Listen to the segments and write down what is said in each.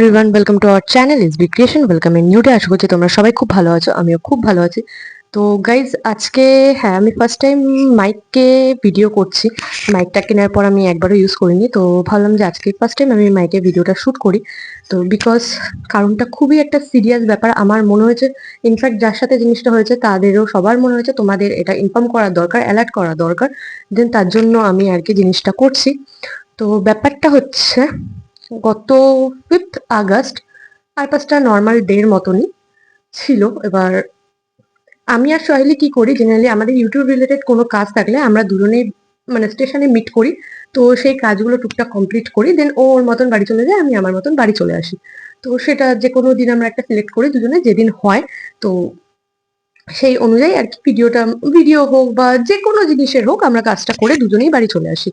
Everyone welcome to our channel is B creation welcome in new day আশা করছি তোমরা সবাই খুব ভালো আছো, আমিও খুব ভালো আছি। তো গাইজ আজকে হ্যাঁ আমি ফার্স্ট টাইম মাইককে ভিডিও করছি। মাইকটা কেনার পর আমি একবারও ইউজ করিনি, তো ভাবলাম যে আজকে ফার্স্ট টাইম আমি মাইকে ভিডিওটা শ্যুট করি। তো বিকজ কারণটা খুবই একটা সিরিয়াস ব্যাপার, আমার মনে হয়েছে ইনফ্যাক্ট যার সাথে জিনিসটা হয়েছে, তাদেরও সবার মনে হয়েছে, তোমাদের এটা ইনফর্ম করা দরকার অ্যালার্ট করা দরকার। দেন তার জন্য আমি আর কি জিনিসটা করছি। তো ব্যাপারটা হচ্ছে গত ফিফথ আগস্ট আর পাঁচটা নর্মাল ডের মতনই ছিল। এবার আমি আর সোহেলি কি করি? জেনারেলি আমাদের ইউটিউব রিলেটেড কোনো কাজ থাকলে আমরা দুজনেই মানে স্টেশনে মিট করি। তো সেই কাজগুলো টুকটাক কমপ্লিট করি। দেন ও ওর মতন বাড়ি চলে যায়, আমি আমার মতন বাড়ি চলে আসি। তো সেটা যে কোনো দিন আমরা একটা সিলেক্ট করি দুজনে, যেদিন হয়। তো সেই অনুযায়ী আর কি ভিডিওটা ভিডিও হোক বা যে কোনো জিনিসের হোক আমরা কাজটা করে দুজনেই বাড়ি চলে আসি।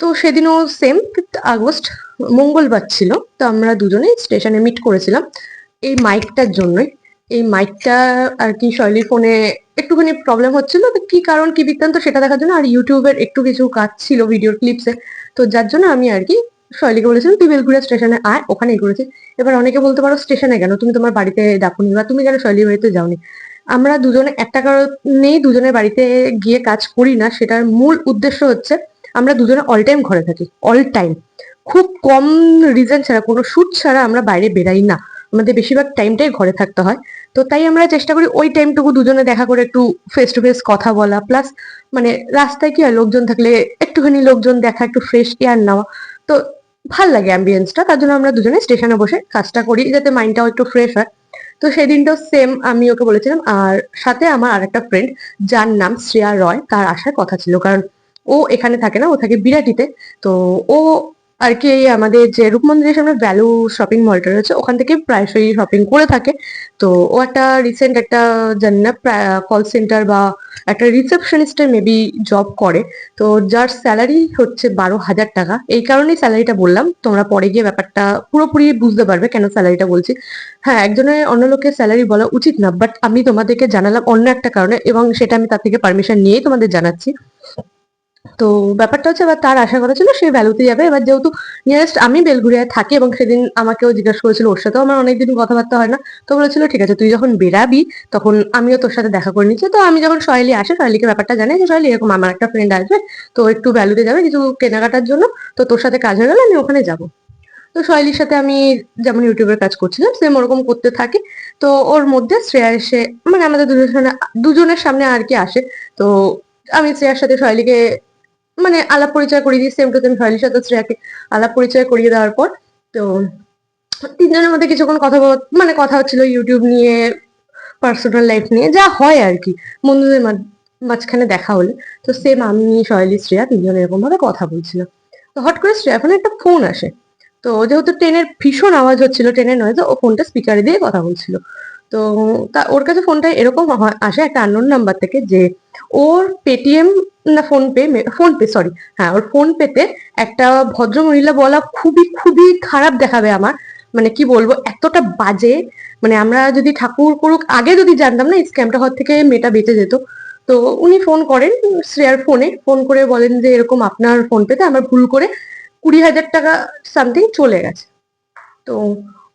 তো সেদিনও সেম ফিফথ আগস্ট, মঙ্গলবার ছিল, তো আমরা দুজনেই স্টেশনে মিট করেছিলাম। এই মাইকটার জন্যই। এই মাইকটা আর কি শৈলীর ফোনে একটুখানি প্রবলেম হচ্ছিল, তো কি কারণ, কি বৃত্তান্ত সেটা দেখার জন্য আর ইউটিউবের একটু কিছু কাজ ছিল ভিডিও ক্লিপসে তো যার জন্য আমি আর কি শৈলীকে বলেছিলাম, তুই বেলগুড়িয়া স্টেশনে আয় ওখানে ঘুরেছি এবার অনেকে বলতে পারো স্টেশনে কেন? তুমি তোমার বাড়িতে ডাকুনি বা তুমি কেন শৈলীর বাড়িতে যাওনি? আমরা দুজনে, একটা কারণ কারণেই দুজনের বাড়িতে গিয়ে কাজ করি না, সেটার মূল উদ্দেশ্য হচ্ছে আমরা দুজনে অল টাইম ঘরে থাকি অল টাইম খুব কম রিজন ছাড়া, কোনো শুট ছাড়া আমরা বাইরে বেরাই না। আমাদের বেশিরভাগ টাইমটাই ঘরে থাকতে হয়। তো তাই আমরা চেষ্টা করি ওই টাইমটুকু দুজনে দেখা করে একটু ফেস টু ফেস কথা বলা। প্লাস মানে রাস্তায় কি হয়, লোকজন থাকলে একটুখানি লোকজন দেখা, একটু ফ্রেশ এয়ার নেওয়া। তো ভালো লাগে অ্যাম্বিয়েন্সটা তার জন্য আমরা দুজনে স্টেশনে বসে কাজটা করি, যাতে মাইন্ডটাও একটু ফ্রেশ হয়। তো সেদিনটাও সেম আমি ওকে বলেছিলাম। আর সাথে আমার আরেকটা ফ্রেন্ড যার নাম শ্রেয়া রয়, তার আসার কথা ছিল। কারণ ও এখানে থাকে না, ও থাকে বিরাটিতে। তো ও আর কি আমাদের যে রূপ মন্দিরের সামনে ভ্যালু শপিং মলটা রয়েছে, ওখান থেকে প্রায়শই শপিং করে থাকে। তো ও একটা রিসেন্ট একটা, জানি না কল সেন্টার বা একটা রিসেপশনিস্টের মেবি জব করে। তো যার স্যালারি হচ্ছে বারো হাজার টাকা। এই কারণেই স্যালারিটা বললাম, তোমরা পরে গিয়ে ব্যাপারটা পুরোপুরি বুঝতে পারবে কেন স্যালারিটা বলছি। হ্যাঁ একজনের অন্য লোকের স্যালারি বলা উচিত না বাট আমি তোমাদেরকে জানালাম অন্য একটা কারণে এবং সেটা আমি তার থেকে পারমিশন নিয়েই তোমাদের জানাচ্ছি। তো ব্যাপারটা হচ্ছে এবার তার আশা করা ছিল সে ভ্যালুতে যাবে। এবার যেহেতু নিয়ারেস্ট আমি বেলঘুরিয়ায় থাকি এবং সেদিন আমাকেও জিজ্ঞাসা করেছিল ওর সাথেও আমার অনেকদিন কথাবার্তা হয় না। তো বলেছিল, ঠিক আছে, তুই যখন বেরাবি, তখন আমিও তোর সাথে দেখা করে নিচ্ছি। তো আমি যখন সহেলি আসে সহেলিকে ব্যাপারটা জানাই যে সহেলি এরকম আমার একটা ফ্রেন্ড আসবে, তো একটু ভ্যালুতে যাবে কিছু কেনাকাটার জন্য, তো তোর সাথে কাজ হয়ে গেলে আমি ওখানে যাব। তো সহেলির সাথে আমি যেমন ইউটিউবের কাজ করছিলাম সেম ওরকম করতে থাকি। তো ওর মধ্যে শ্রেয়া এসে মানে আমাদের দুজনের দুজনের সামনে আর কি আসে। তো আমি শ্রেয়ার সাথে সহেলিকে মানে আলাপ পরিচয় করিয়ে দিই সেম টু সেম শৈলীর সাথে শ্রেয়াকে আলাপ পরিচয় করিয়ে দেওয়ার পর, তো তিনজনের মধ্যে কিছুক্ষণ কথা মানে কথা হচ্ছিল ইউটিউব নিয়ে পার্সোনাল লাইফ নিয়ে, যা হয় আর কি। বন্ধুদের মাঝখানে দেখা হলে, তো সেম আমি, শৈলী, শ্রেয়া তিনজন এরকম ভাবে কথা বলছিলাম তো হট করে শ্রেয়া ফোনে একটা ফোন আসে। তো যেহেতু ট্রেনের ভীষণ আওয়াজ হচ্ছিল, ট্রেনের নয় তো ও ফোনটা স্পিকারে দিয়ে কথা বলছিল। তো ওর কাছে ফোনটা এরকম আসে একটা আননোন নাম্বার থেকে যে ওর পেটিএম না PhonePe PhonePe sorry হ্যাঁ ওর ফোন পেতে একটা ভদ্র মহিলা বলা খুবই খুবই খারাপ দেখাবে আমার। মানে কি বলব, এতটা বাজে। মানে আমরা যদি ঠাকুর করুক, আগে যদি জানতাম না স্ক্যামটা হওয়ার থেকে মেয়েটা বেঁচে যেত। তো উনি ফোন করেন, শ্রেয়ার ফোনে ফোন করে বলেন যে এরকম আপনার ফোন পেতে আমার ভুল করে কুড়ি হাজার টাকা সামথিং চলে গেছে। তো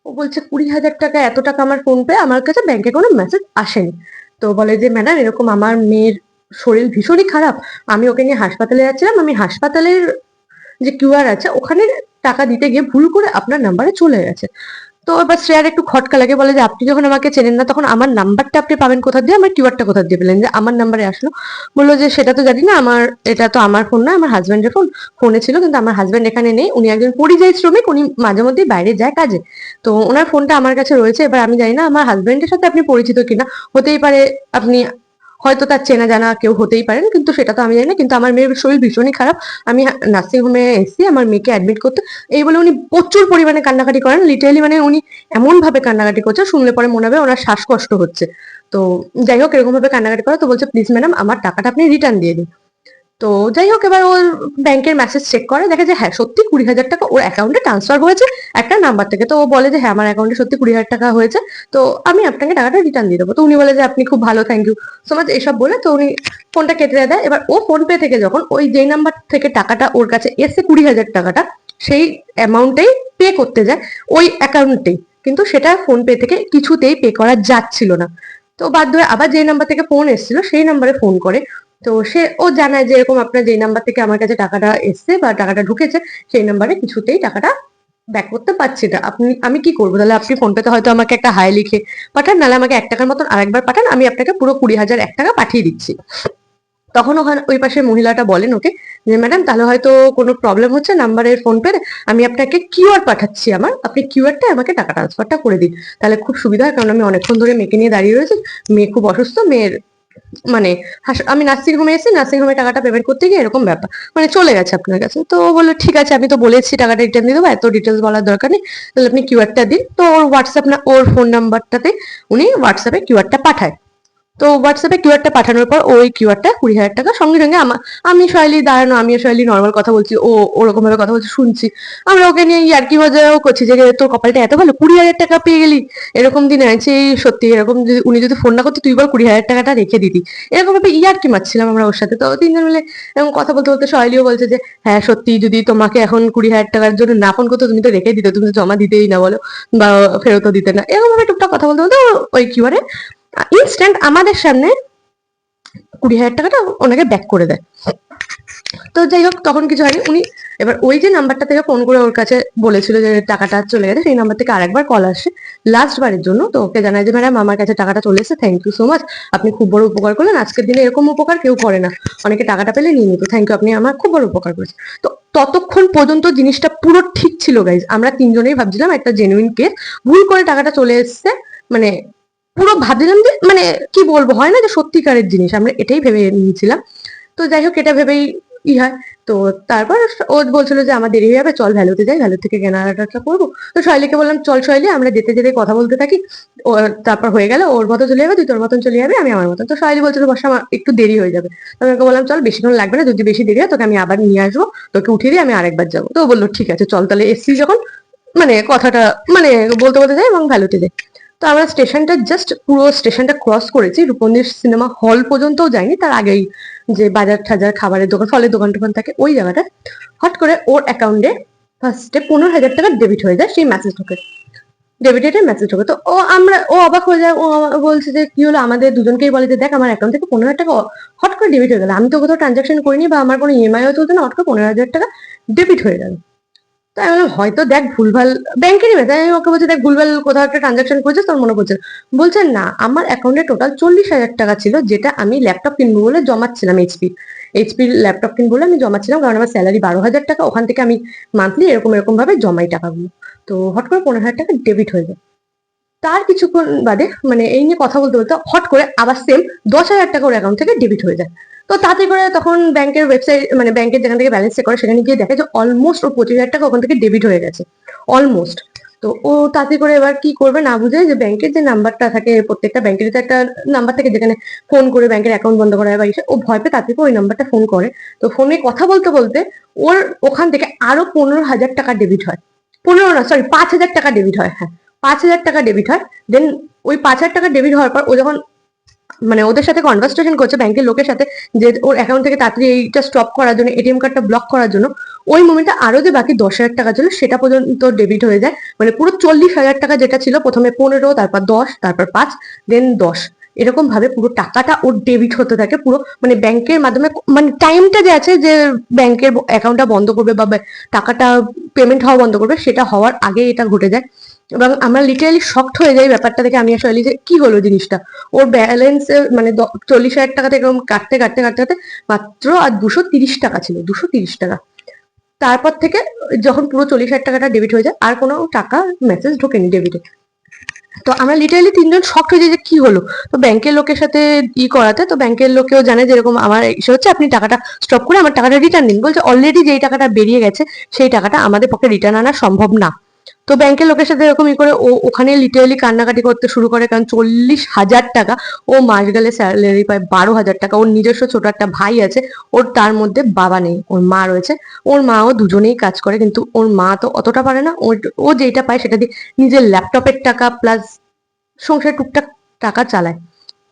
ও বলছে, কুড়ি হাজার টাকা, এত টাকা আমার ফোন পে আমার কাছে ব্যাংকে কোনো মেসেজ আসেনি। তো বলে যে ম্যাডাম এরকম আমার মেয়ের শরীর ভীষণই খারাপ। আমি ওকে নিয়ে হাসপাতালে যাচ্ছিলাম, আমি হাসপাতালের যে কিউআর আছে, ওখানে টাকা দিতে গিয়ে ভুল করে আপনার নাম্বারে চলে গেছে। তো এবার শ্রেয়ার একটু খটকা লাগে, বলে যে, আপনি যখন আমাকে চেনেন না, তখন আমার নাম্বারটা আপনি পাবেন কোথা দিয়ে? আমার কিউআরটা কোথা দিয়ে পেলেন? যে, আমার নাম্বারে আসলো। বলল যে, সেটা তো জানি না, আমার, এটা তো আমার ফোন না আমার হাজব্যান্ডের ফোন, ফোনে ছিল, কিন্তু আমার হাজব্যান্ড এখানে নেই। উনি একজন পরিযায়ী শ্রমিক, উনি মাঝে মধ্যেই বাইরে যায় কাজে। তো ওনার ফোনটা আমার কাছে রয়েছে, এবার আমি জানি না, আমার হাজব্যান্ডের সাথে আপনি পরিচিত কিনা? হতেই পারে আপনি হয়তো তার চেনা জানা কেউ হতেই পারেন, কিন্তু সেটা তো আমি জানি না, কিন্তু আমার মেয়ের শরীর ভীষণই খারাপ। আমি নার্সিং হোমে এসেছি, আমার মেয়েকে অ্যাডমিট করতে। এই বলে উনি প্রচুর পরিমাণে কান্নাকাটি করেন লিটারালি মানে উনি এমন ভাবে কান্নাকাটি করছে, শুনলে পরে মনে হবে ওনার শ্বাসকষ্ট হচ্ছে। তো যাই হোক এরকম ভাবে কান্নাকাটি করে, তো বলছে প্লিজ ম্যাডাম আমার টাকাটা আপনি রিটার্ন দিয়ে দিন। তো যাই হোক, এবার ওর ব্যাংকের মেসেজ চেক করে, দেখে যে হ্যাঁ সত্যি কুড়ি হাজার টাকা ওর অ্যাকাউন্টে ট্রান্সফার হয়েছে। একটা নাম্বার থেকে তো ও বলে যে হ্যাঁ আমার অ্যাকাউন্টে সত্যি কুড়ি হাজার টাকা হয়েছে। তো আমি আপনাকে টাকাটা রিটার্ন দিয়ে দেবো। তো উনি বলে যে, আপনি খুব ভালো থ্যাংক ইউ সো মাচ এসব বলে তো উনি ফোনটা কেটে দেয়। এবার ও ফোন পে থেকে যখন ওই যেই নাম্বার থেকে টাকাটা ওর কাছে এসে কুড়ি হাজার টাকাটা, সেই অ্যামাউন্টেই পে করতে যায়, ওই অ্যাকাউন্টেই কিন্তু সেটা ফোন পে থেকে কিছুতেই পে করা যাচ্ছিল না। তো বাধ্য হয়ে আবার যে নাম্বার থেকে ফোন এসেছিল, সেই নাম্বারে ফোন করে। তো সে, ও জানায় যে এরকম আপনার যে নাম্বার থেকে আমার কাছে টাকাটা এসছে বা টাকাটা ঢুকেছে, সেই নাম্বারে কিছুতেই টাকাটা ব্যাক করতে পারছি না। আপনি, আমি কি করব? তাহলে আপনি ফোন পেতে হয়তো আমাকে একটা হাই লিখে পাঠান, নাহলে আমাকে এক টাকার মতন আরেকবার পাঠান, আমি আপনাকে পুরো কুড়ি হাজার এক টাকা পাঠিয়ে দিচ্ছি। তখন ওখানে, ওই পাশে মহিলাটা বলেন ওকে যে, ম্যাডাম, তাহলে হয়তো কোনো প্রবলেম হচ্ছে নাম্বারের ফোন পে আমি আপনাকে কিউআর পাঠাচ্ছি আমার। আপনি কিউআরটা আমাকে টাকা ট্রান্সফারটা করে দিন। তাহলে খুব সুবিধা হয়, কারণ আমি অনেকক্ষণ ধরে মেয়েকে নিয়ে দাঁড়িয়ে রয়েছি। মেয়ে খুব অসুস্থ, মেয়ের মানে আমি নার্সিং হোমে এসেছি, নার্সিং হোমে টাকাটা পেমেন্ট করতে গিয়ে এরকম ব্যাপার। মানে চলে গেছে আপনার কাছে। তো বলল, ঠিক আছে, আমি তো বলেছি, টাকাটা রিটার্ন দিয়ে দেবো, এত ডিটেলস বলার দরকার নেই। তাহলে আপনি কিউআরটা দিন। তো ওর হোয়াটসঅ্যাপ না, ওর ফোন নাম্বারটাতে উনি হোয়াটসঅ্যাপে কিউআরটা পাঠায়। তো হোয়াটসঅ্যাপে কিউআরটা পাঠানোর পর ওই কিউআরটা কুড়ি হাজার টাকা সঙ্গে সঙ্গে আমি শৈলী দাঁড়ানো আমি শৈলী নর্মাল কথা বলছি, ও ওরকম ভাবে কথা বলছি, শুনছি। আমরা ওকে নিয়ে ইয়ার্কি মজাও করছি যে, তোর কপালটা এত ভালো, কুড়ি হাজার টাকা পেয়ে গেলি। এরকম দিন আছে সত্যি এরকম যদি, উনি যদি ফোন না করতো, তুই বল কুড়ি হাজার টাকাটা রেখে দিতি। এরকম ভাবে ইয়ার্কি মারছিলাম আমরা ওর সাথে। তো তিনজন মিলে এরকম কথা বলতে বলতে শৈলীও বলছে যে হ্যাঁ সত্যি যদি তোমাকে এখন কুড়ি হাজার টাকার জন্য না ফোন করতো, তুমি তো রেখে দিতে, তুমি তো জমা দিতেই না বলো, বা ফেরতও দিতে না। এরকম ভাবে টুকটাক কথা বলতে বলতে ওই কিউআরে ইনস্ট্যান্ট আমাদের সামনে কুড়ি হাজার টাকাটা ওনাকে ব্যাক করে দেয়। তো যাই হোক, তখন কিছু হয়নি। উনি এবার ওই যে নাম্বারটা থেকে ফোন করে ওর কাছে বলেছিল যে টাকাটা চলে গেছে, সেই নাম্বার থেকে আরেকবার কল আসে লাস্ট বারের জন্য। তো ওকে জানায় যে ম্যাডাম আমার কাছে টাকাটা চলে এসেছে থ্যাংক ইউ সো মাচ আপনি খুব বড় উপকার করলেন। আজকের দিনে এরকম উপকার কেউ করে না। অনেকে টাকাটা পেলে নিয়ে নিত। থ্যাংক ইউ আপনি আমার খুব বড় উপকার করেছেন। তো ততক্ষণ পর্যন্ত জিনিসটা পুরো ঠিক ছিল গাইজ আমরা তিনজনেই ভাবছিলাম একটা জেনুইন কেস ভুল করে টাকাটা চলে এসছে মানে পুরো ভাবছিলাম যে মানে কি বলব, হয় না যে সত্যিকারের জিনিস, আমরা এটাই ভেবে নিয়েছিলাম। তো যাই হোক, এটা ভেবেই ই হয়। তো তারপর ও বলছিল যে, আমার দেরি হয়ে যাবে, চল ভ্যালুতে যাই ভ্যালু থেকে কেনাকাটা করব। তো শৈলীকে বললাম, চল শৈলী আমরা যেতে যেতে কথা বলতে থাকি। ও তারপর হয়ে গেল, ওর মতো চলে যাবে, তুই তোর মতন চলে যাবে, আমি আমার মতন। তো শৈলী বলছিল বসে আমার একটু দেরি হয়ে যাবে। তো আমি বললাম, চল বেশিক্ষণ লাগবে না, যদি বেশি দেরি হয়, তোকে আমি আবার নিয়ে আসব, তোকে উঠিয়ে দিয়ে আমি আরেকবার যাব। তো বলল, ঠিক আছে, চল তাহলে এসছি যখন। মানে কথাটা মানে বলতে বলতে যাই এবং ভ্যালুতে যাই। তো আমরা স্টেশনটা জাস্ট পুরো স্টেশনটা ক্রস করেছি। রূপন্দির সিনেমা হল পর্যন্তও যাইনি তার আগেই যে বাজার ঠাজার খাবারের দোকান, ফলের দোকান টোকান থাকে ওই জায়গাটা হট করে ওর অ্যাকাউন্টে ফার্স্টে পনেরো হাজার টাকা ডেবিট হয়ে যায় সেই মেসেজ ঢোকে। ডেবিটের মেসেজ ঢোকে। তো ও আমরা, ও অবাক হয়ে যায়। ও বলছে যে কি হলো? আমাদের দুজনকেই বলে যে, দেখ, আমার অ্যাকাউন্ট থেকে পনেরো হাজার টাকা হট করে ডেবিট হয়ে গেল। আমি তো কোথাও ট্রানজাকশন করিনি বা আমার কোনো ইএমআইও চলছে না। হট করে পনেরো হাজার টাকা ডেবিট হয়ে গেল। তো আমি হয়তো দেখ ভুলভাল ব্যাংকেরই মেসেজ আমি ওকে বলছি, দেখ ভুলভাল কোথাও একটা ট্রানজাকশন করেছিস, তোর মনে পড়ছে না। বলছে, না, আমার অ্যাকাউন্টে টোটাল চল্লিশ হাজার টাকা ছিল, যেটা আমি ল্যাপটপ কিনবো বলে জমাচ্ছিলাম এইচপি এইচপির ল্যাপটপ কিনবো বলে আমি জমাচ্ছিলাম, কারণ আমার স্যালারি বারো হাজার টাকা, ওখান থেকে আমি মান্থলি এরকম এরকম ভাবে জমাই টাকাগুলো। তো হট করে পনেরো হাজার টাকা ডেবিট হয়ে যায় তার কিছুক্ষণ বাদে মানে এই নিয়ে কথা বলতে বলতে হট করে আবার সেম দশ হাজার টাকা ওর অ্যাকাউন্ট থেকে ডেবিট হয়ে যায়। তো তাতে করে তখন ব্যাংকের ওয়েবসাইট মানে ব্যাংকের যেখান থেকে ব্যালেন্স চেক করে সেখানে গিয়ে দেখে যে অলমোস্ট ওর পঁচিশ হাজার টাকা ওখান থেকে ডেবিট হয়ে গেছে। অলমোস্ট তো ও তাতে করে এবার কি করবে না বুঝে যে ব্যাংকের যে নাম্বারটা থাকে প্রত্যেকটা ব্যাংকের তো একটা নাম্বার থাকে যেখানে ফোন করে ব্যাংকের অ্যাকাউন্ট বন্ধ করা হয় ও ভয় পেয়ে তাতে করে ওই নাম্বারটা ফোন করে। তো ফোনে কথা বলতে বলতে ওর ওখান থেকে আরও পনেরো হাজার টাকা ডেবিট হয়। পনেরো না সরি পাঁচ হাজার টাকা ডেবিট হয় হ্যাঁ। পাঁচ হাজার টাকা ডেবিট হয়। দেন ওই পাঁচ হাজার টাকা ডেবিট হওয়ার পর ও যখন মানে ওদের সাথে কনভারসেশন করছে ব্যাংকের লোকের সাথে, যে ওর অ্যাকাউন্ট থেকে তাড়াতাড়ি এইটা স্টপ করার জন্য এটিএম কার্ডটা ব্লক করার জন্য, ওই মোমেন্টে আরও যে বাকি দশ হাজার টাকা ছিল, সেটা পর্যন্ত ডেবিট হয়ে যায়। মানে পুরো চল্লিশ হাজার টাকা যেটা ছিল, প্রথমে পনেরো, তারপর দশ, তারপর পাঁচ দেন দশ। এরকম ভাবে পুরো টাকাটা ওর ডেবিট হতে থাকে, পুরো মানে ব্যাংকের মাধ্যমে মানে টাইমটা যে আছে যে ব্যাংকের অ্যাকাউন্টটা বন্ধ করবে বা টাকাটা পেমেন্ট হওয়া বন্ধ করবে, সেটা হওয়ার আগে এটা ঘটে যায়। এবং আমরা লিটারালি শক্ট হয়ে যাই ব্যাপারটা থেকে আমি আসলে যে কি হলো জিনিসটা? ওর ব্যালেন্স মানে চল্লিশ হাজার টাকা থেকে কাটতে কাটতে কাটতে কাটতে মাত্র আর দুশো তিরিশ টাকা ছিল, দুশো তিরিশ টাকা। তারপর থেকে যখন পুরো চল্লিশ হাজার টাকাটা ডেবিট হয়ে যায়, আর কোনো টাকা মেসেজ ঢোকেনি ডেবিটে তো আমরা লিটারালি তিনজন শক হয়ে যাই যে কি হলো। তো ব্যাংকের লোকের সাথে ই করাতে, তো ব্যাংকের লোকেও জানে যেরকম আমার ইসে হচ্ছে, আপনি টাকাটা স্টপ করে আমার টাকাটা রিটার্ন দিন। বলছে অলরেডি যেই টাকাটা বেরিয়ে গেছে, সেই টাকাটা আমাদের পক্ষে রিটার্ন আনা সম্ভব না। তো ব্যাংকের লোকের সাথে এরকম ই করে ও ওখানে লিটারেলি কান্নাকাটি করতে শুরু করে, কারণ চল্লিশ হাজার টাকা ও মাস গেলে স্যালারি পায় বারো হাজার টাকা। ওর নিজস্ব ছোট একটা ভাই আছে, ওর তার মধ্যে বাবা নেই, ওর মা রয়েছে। ওর মাও দুজনেই কাজ করে, কিন্তু ওর মা তো অতটা পারে না। ওর, ও যেটা পায় সেটা দিয়ে নিজের ল্যাপটপের টাকা প্লাস সংসার টুকটাক টাকা চালায়।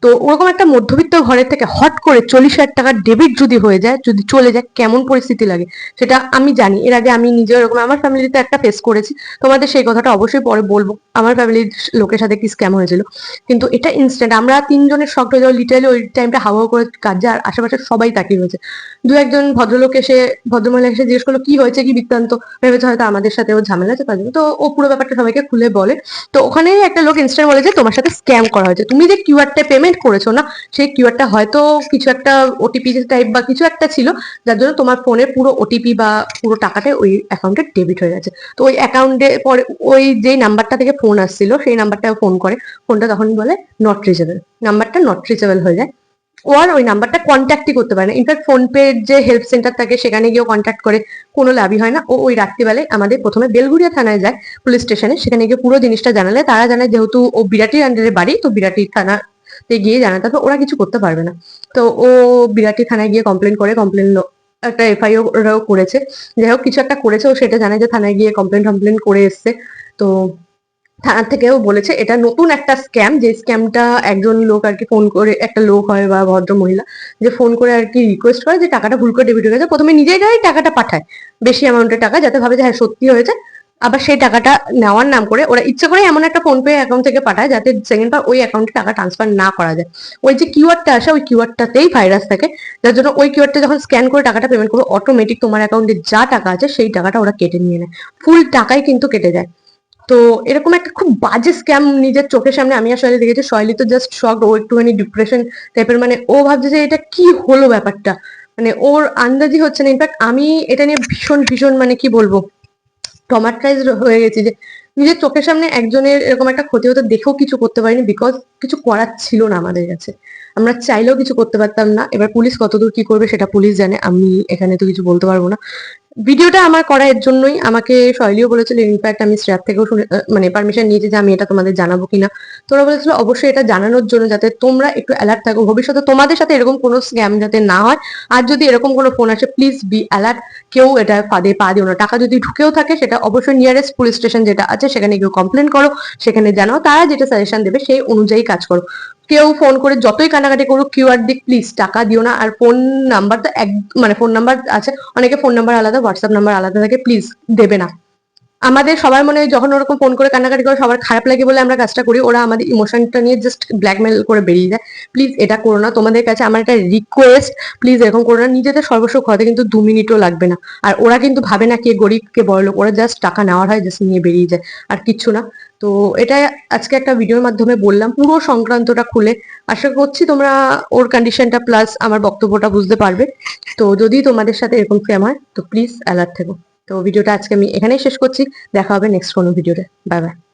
তো ওরকম একটা মধ্যবিত্ত ঘরের থেকে হট করে চল্লিশ হাজার টাকার ডেবিট যদি হয়ে যায়, যদি চলে যায়, কেমন পরিস্থিতি লাগে? সেটা আমি জানি। এর আগে আমি নিজে এরকম আমার ফ্যামিলিতে একটা ফেস করেছি। তোমাদের সেই কথাটা অবশ্যই পরে বলব। আমার ফ্যামিলির লোকের সাথে কি স্ক্যাম হয়েছিল। কিন্তু এটা ইনস্ট্যান্ট আমরা তিনজনের শখ হয়ে যাওয়া লিটারালি ওই টাইমটা হাওয়া করে কাজে, আর আশেপাশে সবাই তাকিয়ে রয়েছে। দু একজন ভদ্রলোক এসে, ভদ্রমহিলা এসে জিজ্ঞেস করল, কি হয়েছে কি বৃত্তান্ত? ভেবেছে হয়তো আমাদের সাথে ও ঝামেলা আছে তার জন্য তো ও পুরো ব্যাপারটা সবাইকে খুলে বলে। তো ওখানে একটা লোক ইনস্ট্যান্ট বলে যে, তোমার সাথে স্ক্যাম করা হয়েছে। তুমি যে কিউআরটা পেমেন্ট করেছ না, সেই কিউআরটা হয়তো কিছু একটা ওটিপি টাইপ বা কিছু একটা ছিল, যার জন্য তোমার ফোনে পুরো ওটিপি বা পুরো টাকাটা ওই অ্যাকাউন্টে ডেবিট হয়ে গেছে। তো ওই অ্যাকাউন্টে পরে ওই যেই নাম্বারটা থেকে ফোন আসছিল, সেই নাম্বারটা ফোন করে। ফোনটা তখন বলে নট রিচেবল নাম্বারটা নট রিচেবল হয়ে যায়। ও আর ওই নাম্বারটা কন্ট্যাক্টই করতে পারে না। ইনফ্যাক্ট ফোনপের যে হেল্প সেন্টার থাকে, সেখানে গিয়েও কন্ট্যাক্ট করে, কোনো লাভই হয় না। ও ওই রাত্রিবেলায় আমাদের প্রথমে বেলগুড়িয়া থানায় যায় পুলিশ স্টেশনে সেখানে গিয়ে পুরো জিনিসটা জানালে। তারা জানায় যেহেতু ও বিরাটির আন্ডারে বাড়ি, তো বিরাটি থানাতে গিয়ে জানায় তারপর ওরা কিছু করতে পারবে না। তো ও বিরাটি থানায় গিয়ে কমপ্লেন করে কমপ্লেন একটা এফআইও ওরাও করেছে। যাই হোক, কিছু একটা করেছে, ও সেটা জানে যে থানায় গিয়ে কমপ্লেন টমপ্লেন করে এসছে। তো থানা থেকেও বলেছে, এটা নতুন একটা স্ক্যাম যে স্ক্যামটা একজন লোক আর কি ফোন করে, একটা লোক হয় বা ভদ্র মহিলা, যে ফোন করে আর কি রিকোয়েস্ট করে যে টাকাটা ভুল করে ডেবিট হয়ে গেছে। প্রথমে নিজেরাই টাকাটা পাঠায়, বেশি অ্যামাউন্টের টাকা, যাতে ভাবে যে হ্যাঁ সত্যি হয়েছে। আবার সেই টাকাটা নেওয়ার নাম করে ওরা ইচ্ছে করে এমন একটা ফোন পে অ্যাকাউন্ট থেকে পাঠায় যাতে সেকেন্ড বার ওই অ্যাকাউন্টে টাকা ট্রান্সফার না করা যায়। ওই যে কিউআরটা আসে, ওই কিউআরটাতেই ভাইরাস থাকে। যার জন্য ওই কিউআরটা যখন স্ক্যান করে টাকাটা পেমেন্ট করবে অটোমেটিক তোমার অ্যাকাউন্টে যা টাকা আছে সেই টাকাটা ওরা কেটে নিয়ে নেয়। ফুল টাকাই কিন্তু কেটে যায়। তো এরকম একটা খুব বাজে স্ক্যাম নিজের চোখের সামনে। আমি আসলে দেখেছি, শৈলী তো জাস্ট শক ও একটুখানি ডিপ্রেশন টাইপের মানে ও ভাবছে যে এটা কি হলো ব্যাপারটা? মানে ওর আন্দাজি হচ্ছে না। ইনফ্যাক্ট আমি এটা নিয়ে ভীষণ ভীষণ মানে কি বলব? টমাটাইজ হয়ে গেছি যে নিজের চোখের সামনে একজনের এরকম একটা ক্ষতি হতে দেখেও কিছু করতে পারিনি বিকজ কিছু করার ছিল না আমাদের কাছে। আমরা চাইলেও কিছু করতে পারতাম না। এবার পুলিশ কতদূর কি করবে সেটা পুলিশ জানে। আমি এখানে তো কিছু বলতে পারব না। ভিডিওটা আমার করা এর জন্যই। আমাকে শৈলীও বলেছিল ইনফ্যাক্ট আমি শ্রেয়ার থেকেও শুনে মানে পারমিশন নিয়েছি যে আমি এটা তোমাদের জানাব কিনা। তোরা বলেছিল, অবশ্যই এটা জানানোর জন্য যাতে তোমরা একটু অ্যালার্ট থাকো। ভবিষ্যতে তোমাদের সাথে এরকম কোনো স্ক্যাম যাতে না হয়, আর যদি এরকম কোনো ফোন আসে প্লিজ বি অ্যালার্ট কেউ এটা ফাঁদে পা দিও না। টাকা যদি ঢুকেও থাকে, সেটা অবশ্যই নিয়ারেস্ট পুলিশ স্টেশন যেটা আছে, সেখানে কেউ কমপ্লেন করো। সেখানে জানাও। তারা যেটা সাজেশন দেবে, সেই অনুযায়ী কাজ করো। কেউ ফোন করে যতই কানাকাটি করুক কিউআর দিক প্লিজ টাকা দিও না। আর ফোন নাম্বার তো এক মানে ফোন নাম্বার আছে, অনেকে ফোন নাম্বার আলাদা হোয়াটসঅ্যাপ নাম্বার আলাদা থাকে প্লিজ দেবে না। আমাদের সবার মনে যখন ওরকম ফোন করে কান্নাকাটি করে সবার খারাপ লাগে বলে আমরা কাজটা করি, ওরা আমাদের ইমোশনটা নিয়ে জাস্ট ব্ল্যাকমেল করে বেরিয়ে যায়। প্লিজ এটা করো না। তোমাদের কাছে আমার একটা রিকোয়েস্ট প্লিজ এরকম করো না। নিজেদের সর্বস্ব খরচে কিন্তু দু মিনিটও লাগবে না। আর ওরা কিন্তু ভাবে না কে গরিব, কে বড় লোক। ওরা জাস্ট টাকা নেওয়ার হয় জাস্ট নিয়ে বেরিয়ে যায়। আর কিচ্ছু না। তো এটা আজকে একটা ভিডিওর মাধ্যমে বললাম। পুরো সংক্রান্তটা খুলে। আশা করছি তোমরা ওর কন্ডিশনটা প্লাস আমার বক্তব্যটা বুঝতে পারবে। তো যদি তোমাদের সাথে এরকম স্ক্যাম হয়, তো প্লিজ অ্যালার্ট থেকো। তো ভিডিওটা আজকে আমি এখানেই শেষ করছি। দেখা হবে নেক্সট কোনো ভিডিওতে। Bye bye